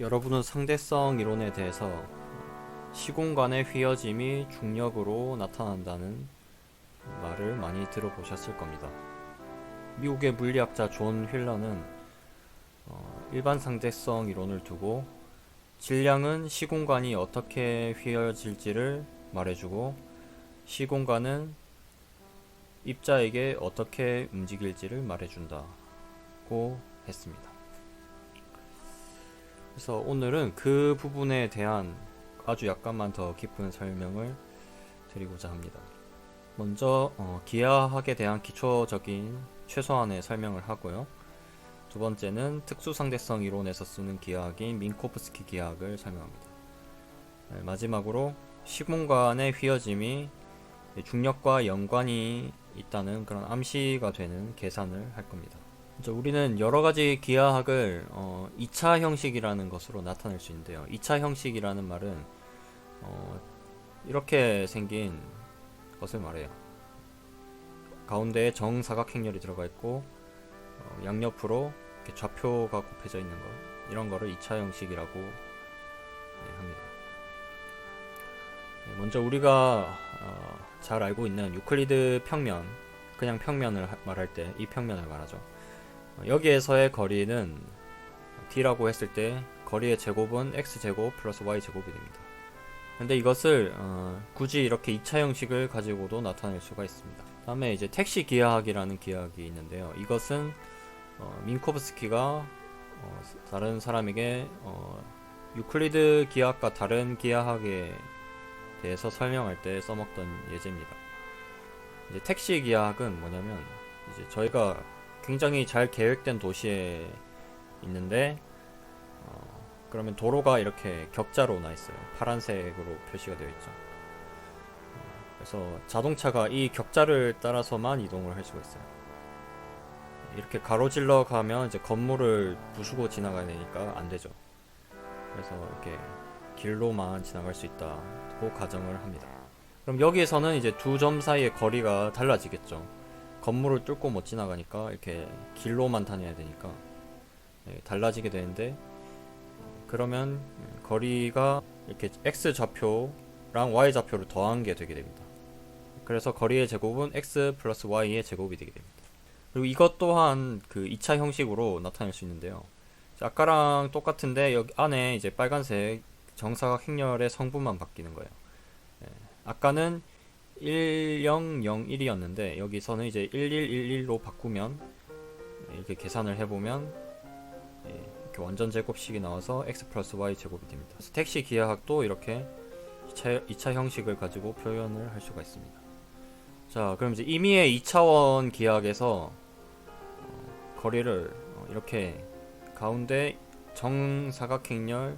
여러분은 상대성 이론에 대해서 시공간의 휘어짐이 중력으로 나타난다는 말을 많이 들어보셨을 겁니다. 미국의 물리학자 존 휠러는 어, 일반 상대성 이론을 두고 질량은 시공간이 어떻게 휘어질지를 말해주고 시공간은 입자에게 어떻게 움직일지를 말해준다고 했습니다. 그래서 오늘은 그 부분에 대한 아주 약간만 더 깊은 설명을 드리고자 합니다. 먼저 어, 기하학에 대한 기초적인 최소한의 설명을 하고요. 두 번째는 특수상대성 이론에서 쓰는 기하학인 민코프스키 기하학을 설명합니다. 네, 마지막으로 시공간의 휘어짐이 중력과 연관이 있다는 그런 암시가 되는 계산을 할 겁니다. 우리는 여러 가지 기하학을 어, 2차 형식이라는 것으로 나타낼 수 있는데요. 2차 형식이라는 말은 어, 이렇게 생긴 것을 말해요. 가운데에 정사각행렬이 들어가 있고 어, 양옆으로 좌표가 곱해져 있는 것 이런 거를 2차 형식이라고 네, 합니다. 네, 먼저 우리가 어, 잘 알고 있는 유클리드 평면 그냥 평면을 하- 말할 때 이 평면을 말하죠. 어, 여기에서의 거리는 d라고 했을 때 거리의 제곱은 x 제곱 플러스 y 제곱이 됩니다. 근데 이것을 어, 굳이 이렇게 2차 형식을 가지고도 나타낼 수가 있습니다. 다음에 이제 택시 기하학이라는 기하학이 있는데요. 이것은 어, 민코브스키가 어, 다른 사람에게 어, 유클리드 기하학과 다른 기하학에 대해서 설명할 때 써먹던 예제입니다. 이제 택시 기하학은 뭐냐면 이제 저희가 굉장히 잘 계획된 도시에 있는데 어, 그러면 도로가 이렇게 격자로 나 있어요. 파란색으로 표시가 되어 있죠. 어, 그래서 자동차가 이 격자를 따라서만 이동을 할 수가 있어요. 이렇게 가로질러 가면 이제 건물을 부수고 지나가야 되니까 안 되죠. 그래서 이렇게 길로만 지나갈 수 있다고 가정을 합니다. 그럼 여기에서는 이제 두 점 사이의 거리가 달라지겠죠. 건물을 뚫고 못 지나가니까 이렇게 길로만 다녀야 되니까 예, 달라지게 되는데 그러면 거리가 이렇게 x 좌표랑 y 좌표를 더한 게 되게 됩니다. 그래서 거리의 제곱은 x 플러스 y의 제곱이 되게 됩니다. 그리고 이것 또한 그 2차 형식으로 나타낼 수 있는데요. 자, 아까랑 똑같은데 여기 안에 이제 빨간색 정사각 행렬의 성분만 바뀌는 거예요. 예, 아까는 1001이었는데 여기서는 이제 1111로 바꾸면 이렇게 계산을 해보면 예, 이렇게 완전 제곱식이 나와서 x 플러스 y 제곱이 됩니다. 택시 기하학도 이렇게 2차, 2차 형식을 가지고 표현을 할 수가 있습니다. 자, 그럼 이제 임의의 2차원 기하학에서 어, 거리를 어, 이렇게 가운데 정사각행렬을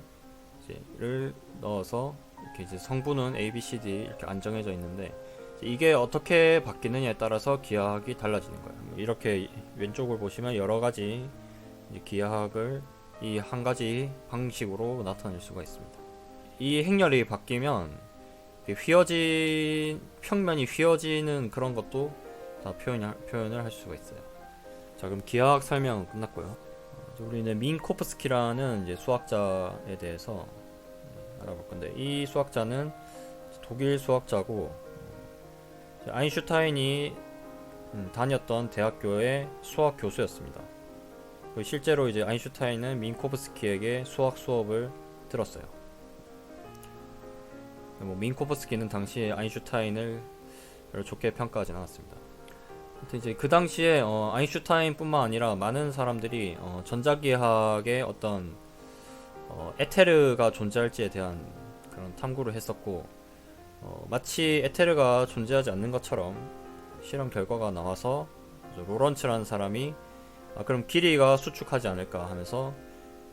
넣어서 이렇게 이제 성분은 A, B, C, D 이렇게 안정해져 있는데 이게 어떻게 바뀌느냐에 따라서 기하학이 달라지는 거예요. 이렇게 왼쪽을 보시면 여러 가지 기하학을 이 한 가지 방식으로 나타낼 수가 있습니다. 이 행렬이 바뀌면 휘어진 평면이 휘어지는 그런 것도 다 표현 표현을 할 수가 있어요. 자 그럼 기하학 설명 끝났고요. 우리는 민코프스키라는 수학자에 대해서 음, 알아볼 건데 이 수학자는 독일 수학자고 아인슈타인이 음, 다녔던 대학교의 수학 교수였습니다. 그 실제로 이제 아인슈타인은 민코프스키에게 수학 수업을 들었어요. 뭐 민코프스키는 당시에 아인슈타인을 좋게 평가하진 않았습니다. 이제 그 당시에 어, 아인슈타인뿐만 아니라 많은 사람들이 어, 전자기하학의 어떤 어, 에테르가 존재할지에 대한 그런 탐구를 했었고 어, 마치 에테르가 존재하지 않는 것처럼 실험 결과가 나와서 로런츠라는 사람이 아, 그럼 길이가 수축하지 않을까 하면서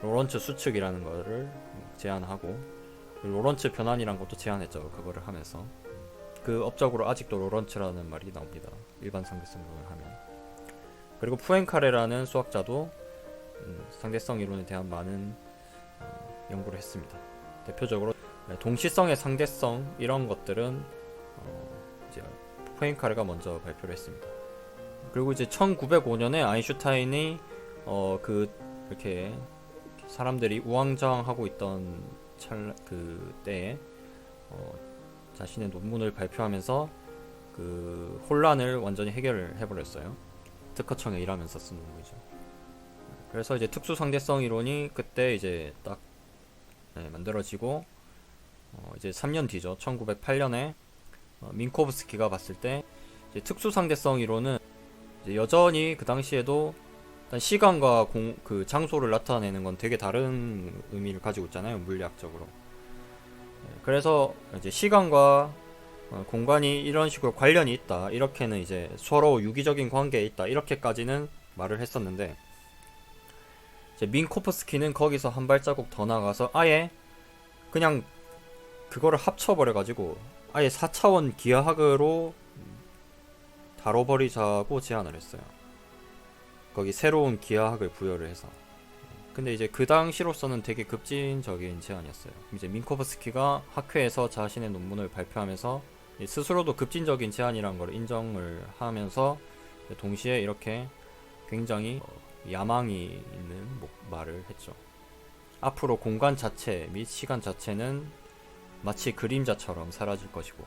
로런츠 수축이라는 거를 제안하고 로런츠 변환이란 것도 제안했죠. 그거를 하면서 그 업적으로 아직도 로런츠라는 말이 나옵니다. 일반 상대성을 하면 그리고 푸엔카레라는 수학자도 음, 상대성 이론에 대한 많은 어, 연구를 했습니다. 대표적으로 네, 동시성의 상대성 이런 것들은 어, 이제 푸엔카레가 먼저 발표를 했습니다. 그리고 이제 1905년에 아인슈타인이 어, 그 이렇게 사람들이 우왕좌왕하고 있던 찰 그때에 어, 자신의 논문을 발표하면서 그 혼란을 완전히 해결을 해버렸어요. 특허청에 일하면서 쓴 논문이죠. 그래서 이제 특수 상대성 이론이 그때 이제 딱 네, 만들어지고 어, 이제 3년 뒤죠. 1908년에 어, 민코브스키가 봤을 때 특수 상대성 이론은 여전히 그 당시에도 일단 시간과 공, 그 장소를 나타내는 건 되게 다른 의미를 가지고 있잖아요. 물리학적으로. 네, 그래서 이제 시간과 어, 공간이 이런 식으로 관련이 있다. 이렇게는 이제 서로 유기적인 관계에 있다. 이렇게까지는 말을 했었는데 민코프스키는 거기서 한 발자국 더 나가서 아예 그냥 그거를 합쳐버려 가지고 아예 4차원 기하학으로 다뤄버리자고 제안을 했어요. 거기 새로운 기하학을 부여를 해서. 근데 이제 그 당시로서는 되게 급진적인 제안이었어요. 이제 민코프스키가 학회에서 자신의 논문을 발표하면서 스스로도 급진적인 제안이라는 걸 인정을 하면서 동시에 이렇게 굉장히 어, 야망이 있는 뭐- 말을 했죠. 앞으로 공간 자체 및 시간 자체는 마치 그림자처럼 사라질 것이고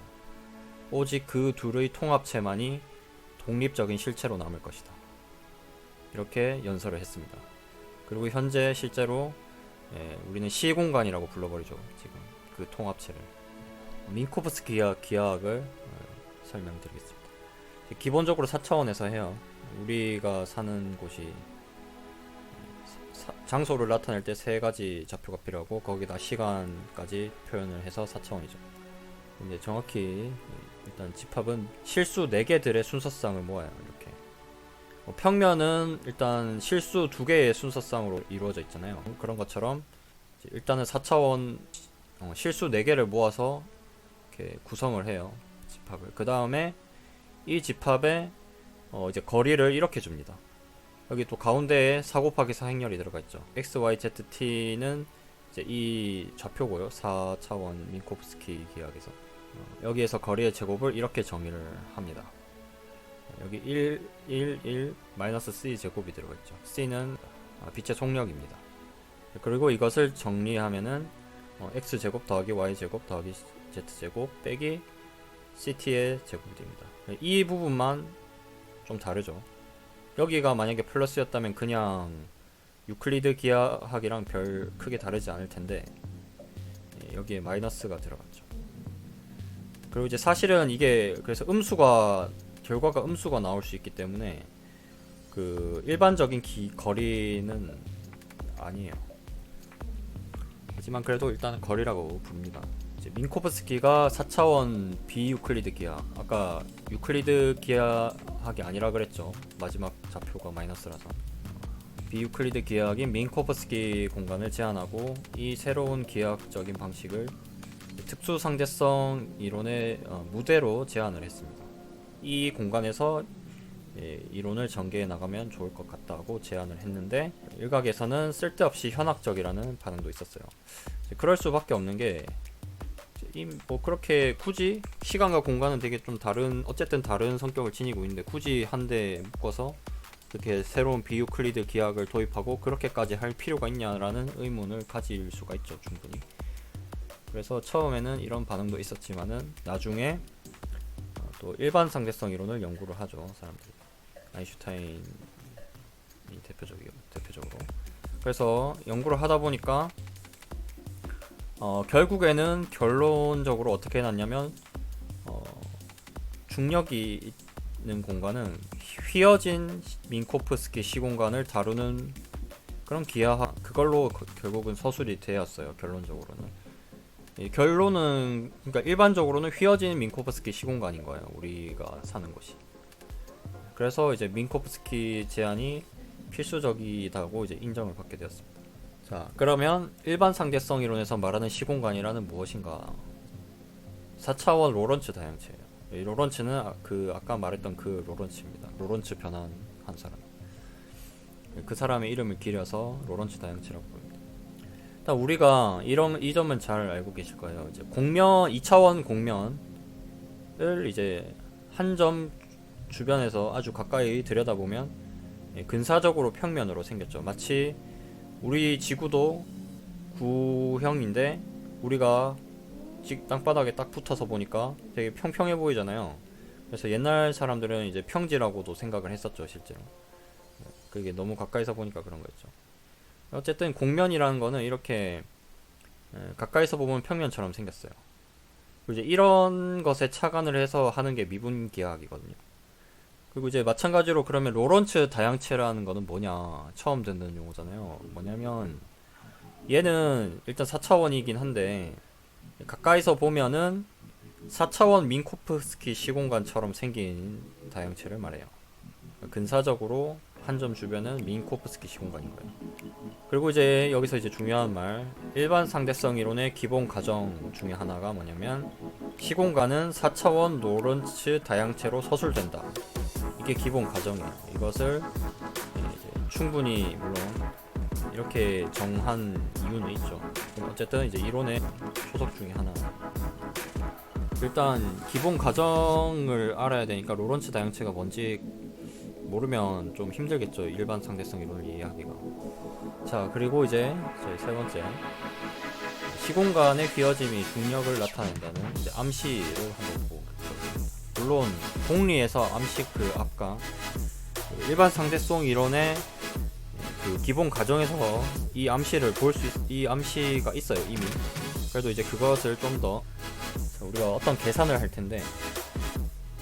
오직 그 둘의 통합체만이 독립적인 실체로 남을 것이다. 이렇게 연설을 했습니다. 그리고 현재 실제로 예, 우리는 시공간이라고 불러버리죠. 지금 그 통합체를 민코프스키 기하, 기하학을 어, 설명드리겠습니다. 기본적으로 4차원에서 해요. 우리가 사는 곳이 사- 장소를 나타낼 때 세 가지 좌표가 필요하고 거기다 시간까지 표현을 해서 4차원이죠. 근데 정확히 일단 집합은 실수 4개들의 순서쌍을 모아요. 이렇게. 어, 평면은 일단 실수 2개의 순서쌍으로 이루어져 있잖아요. 그런 것처럼 이제 일단은 4차원 어, 실수 4개를 모아서 이렇게 구성을 해요. 집합을. 그 다음에 이 집합에 어, 이제 거리를 이렇게 줍니다. 여기 또 가운데에 4 곱하기 4 행렬이 들어가 있죠. x, y, z, t는 이제 이 좌표고요. 4차원 민코프스키 기하학에서 어, 여기에서 거리의 제곱을 이렇게 정의를 합니다. 여기 1, 1, 1, 마이너스 c 제곱이 들어가 있죠. c는 아, 빛의 속력입니다. 그리고 이것을 정리하면은 어, x 제곱 더하기 y 제곱 더하기 z 제곱 빼기 ct의 제곱이 됩니다. 이 부분만 좀 다르죠. 여기가 만약에 플러스였다면 그냥 유클리드 기하학이랑 별 크게 다르지 않을 텐데 예, 여기에 마이너스가 들어갔죠. 그리고 이제 사실은 이게 그래서 음수가 결과가 음수가 나올 수 있기 때문에 그 일반적인 기, 거리는 아니에요. 하지만 그래도 일단 거리라고 부릅니다. 이제 민코프스키가 4차원 비유클리드 기하 아까 유클리드 기하학이 아니라 그랬죠 마지막 좌표가 마이너스라서. 비유클리드 기하학인 민코프스키 공간을 제한하고 이 새로운 기하학적인 방식을 특수 상대성 이론의 어, 무대로 제안을 했습니다. 이 공간에서 예, 이론을 전개해 나가면 좋을 것 같다고 제안을 했는데 일각에서는 쓸데없이 현학적이라는 반응도 있었어요. 그럴 수밖에 없는 게이뭐 그렇게 굳이 시간과 공간은 되게 좀 다른 어쨌든 다른 성격을 지니고 있는데 굳이 한데 묶어서 그렇게 새로운 비유클리드 기하학을 도입하고 그렇게까지 할 필요가 있냐라는 의문을 가질 수가 있죠 충분히. 그래서 처음에는 이런 반응도 있었지만은 나중에 어, 또 일반 상대성 이론을 연구를 하죠 사람들이. 아인슈타인이 대표적이요 대표적으로. 그래서 연구를 하다 보니까 어, 결국에는 결론적으로 어떻게 해놨냐면 어, 중력이 있는 공간은 휘어진 민코프스키 시공간을 다루는 그런 기하학 그걸로 거- 결국은 서술이 되었어요 결론적으로는 이 결론은 그러니까 일반적으로는 휘어진 민코프스키 시공간인 거예요 우리가 사는 곳이 그래서 이제 민코프스키 제안이 필수적이다고 이제 인정을 받게 되었습니다. 자, 그러면 일반 상대성 이론에서 말하는 시공간이라는 무엇인가? 4차원 로런츠 다형체예요. 이 로런츠는 아- 그 아까 말했던 그 로런츠입니다. 로런츠 변환 한 사람. 그 사람의 이름을 기려서 로런츠 다형체라고 부릅니다. 일단 우리가 이런 이 점은 잘 알고 계실 거예요. 이제 공면 2차원 공면을 이제 한 점 주변에서 아주 가까이 들여다보면 예, 근사적으로 평면으로 생겼죠. 마치 우리 지구도 구형인데 우리가 직 땅바닥에 딱 붙어서 보니까 되게 평평해 보이잖아요. 그래서 옛날 사람들은 이제 평지라고도 생각을 했었죠, 실제로. 그게 너무 가까이서 보니까 그런 거였죠. 어쨌든 공면이라는 거는 이렇게 에, 가까이서 보면 평면처럼 생겼어요. 그리고 이제 이런 것에 착안을 해서 하는 게 미분 기하학이거든요. 그리고 이제 마찬가지로 그러면 로런츠 다양체라는 거는 뭐냐 처음 듣는 용어잖아요. 뭐냐면 얘는 일단 4차원이긴 한데 가까이서 보면은 4차원 민코프스키 시공간처럼 생긴 다양체를 말해요. 근사적으로 한 점 주변은 민코프스키 시공간인 거예요. 그리고 이제 여기서 이제 중요한 말 일반 상대성 이론의 기본 가정 중에 하나가 뭐냐면 시공간은 4차원 노런츠 다양체로 서술된다. 이게 기본 가정이에요. 이것을 충분히 물론 이렇게 정한 이유는 있죠. 어쨌든 이제 이론의 초석 중에 하나. 일단 기본 가정을 알아야 되니까 로런츠 다양체가 뭔지 모르면 좀 힘들겠죠. 일반 상대성 이론을 이해하기가. 자, 그리고 이제 저희 세 번째 시공간의 휘어짐이 중력을 나타낸다는 이제 암시를 한번 보고 물론 공리에서 암시 그 아까 그 일반 상대성 이론의 그 기본 가정에서 이 암시를 볼 수 이 암시가 있어요 이미 그래도 이제 그것을 좀더 우리가 어떤 계산을 할 텐데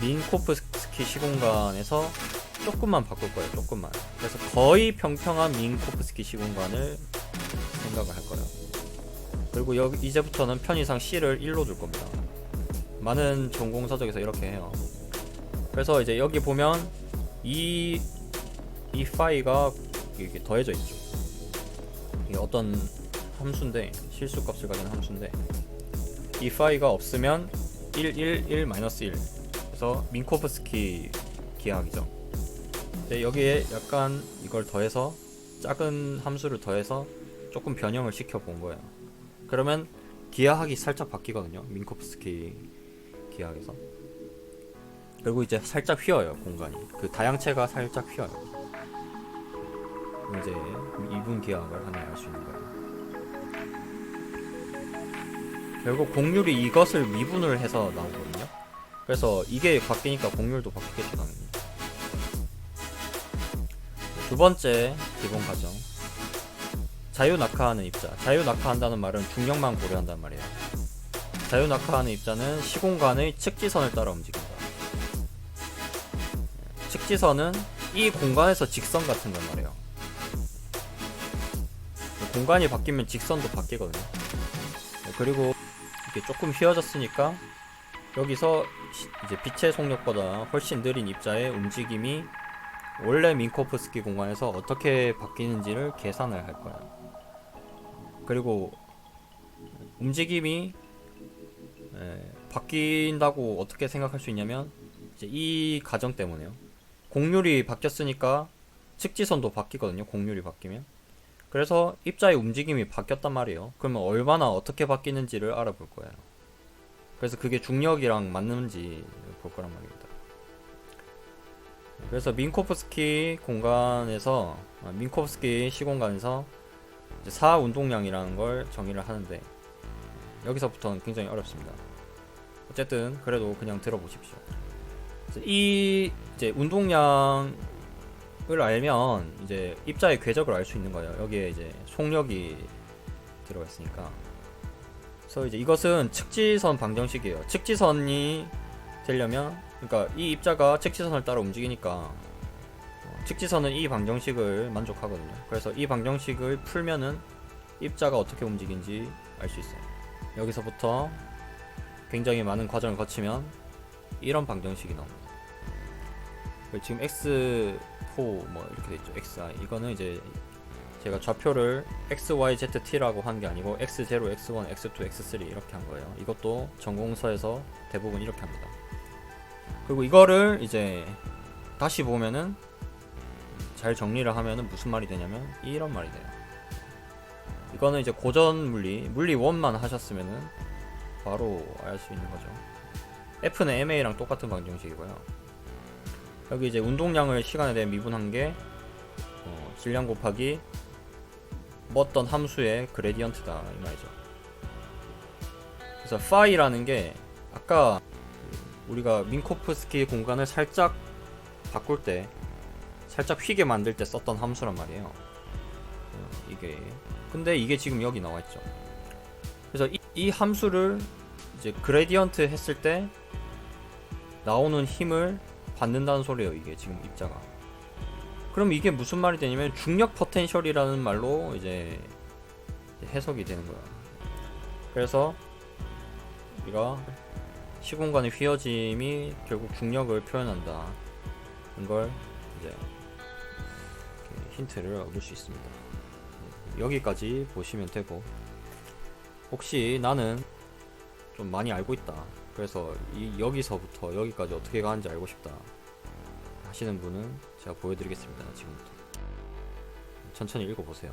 민코프스키 시공간에서 조금만 바꿀 거예요 조금만 그래서 거의 평평한 민코프스키 시공간을 생각을 할 거예요 그리고 여기 이제부터는 편의상 C를 1로 둘 겁니다 많은 전공 서적에서 이렇게 해요. 그래서 이제 여기 보면 이, 이 파이가 이렇게 더해져 있죠. 이게 어떤 함수인데, 실수값을 가진 함수인데, 이 파이가 없으면 1, 1, 1, 마이너스 1. 그래서 민코프스키 기하학이죠. 근데 여기에 약간 이걸 더해서, 작은 함수를 더해서 조금 변형을 시켜 본 거예요. 그러면 기하학이 살짝 바뀌거든요. 민코프스키 기하에서 그리고 이제 살짝 휘어요 공간이 그 다양체가 살짝 휘어요 이제 이분 기하학을 하나 알 수 있는 거예요 결국 곡률이 이것을 미분을 해서 나오거든요 그래서 이게 바뀌니까 곡률도 바뀌겠죠 당연히 두 번째 기본 과정 자유 낙하하는 입자 자유 낙하한다는 말은 중력만 고려한단 말이에요 자유 낙하하는 입자는 시공간의 측지선을 따라 움직인다. 측지선은 이 공간에서 직선 같은 건 말이에요. 공간이 바뀌면 직선도 바뀌거든요. 그리고 이렇게 조금 휘어졌으니까 여기서 이제 빛의 속력보다 훨씬 느린 입자의 움직임이 원래 민코프스키 공간에서 어떻게 바뀌는지를 계산을 할 거야. 그리고 움직임이 예, 바뀐다고 어떻게 생각할 수 있냐면 이 가정 때문에요. 공률이 바뀌었으니까 측지선도 바뀌거든요. 공률이 바뀌면. 그래서 입자의 움직임이 바뀌었단 말이에요. 그러면 얼마나 어떻게 바뀌는지를 알아볼 거예요. 그래서 그게 중력이랑 맞는지 볼 거란 말입니다. 그래서 민코프스키 공간에서 아, 민코프스키 시공간에서 사 운동량이라는 걸 정의를 하는데 여기서부터는 굉장히 어렵습니다. 어쨌든 그래도 그냥 들어보십시오. 이 이제 운동량 을 알면 이제 입자의 궤적을 알 수 있는 거예요. 여기에 이제 속력이 들어가 있으니까. 그래서 이제 이것은 측지선 방정식이에요. 측지선이 되려면 그러니까 이 입자가 측지선을 따라 움직이니까 어, 측지선은 이 방정식을 만족하거든요. 그래서 이 방정식을 풀면은 입자가 어떻게 움직이는지 알 수 있어요. 여기서부터 굉장히 많은 과정을 거치면 이런 방정식이 나옵니다. 지금 x4 뭐 이렇게 돼 있죠. xi 이거는 이제 제가 좌표를 x, y, z, t라고 한 게 아니고 x0, x1, x2, x3 이렇게 한 거예요. 이것도 전공서에서 대부분 이렇게 합니다. 그리고 이거를 이제 다시 보면은 잘 정리를 하면은 무슨 말이 되냐면 이런 말이 돼요. 이거는 이제 고전 물리, 물리 원만 하셨으면은 바로 알 수 있는 거죠. F는 MA랑 똑같은 방정식이고요. 여기 이제 운동량을 시간에 대해 미분한 게 어, 질량 곱하기 뭐 어떤 함수의 그레디언트다 이 말이죠. 그래서 파이라는 게 아까 그 우리가 민코프스키 공간을 살짝 바꿀 때 살짝 휘게 만들 때 썼던 함수란 말이에요. 어, 이게 근데 이게 지금 여기 나와 있죠. 그래서 이, 이 함수를 이제 그레디언트 했을 때 나오는 힘을 받는다는 소리예요. 이게 지금 입자가. 그럼 이게 무슨 말이 되냐면 중력 포텐셜이라는 말로 이제 해석이 되는 거야. 그래서 우리가 시공간의 휘어짐이 결국 중력을 표현한다. 이걸 이제 힌트를 얻을 수 있습니다. 여기까지 보시면 되고 혹시 나는 좀 많이 알고 있다. 그래서 이 여기서부터 여기까지 어떻게 가는지 알고 싶다. 하시는 분은 제가 보여드리겠습니다. 지금부터 천천히 읽어보세요.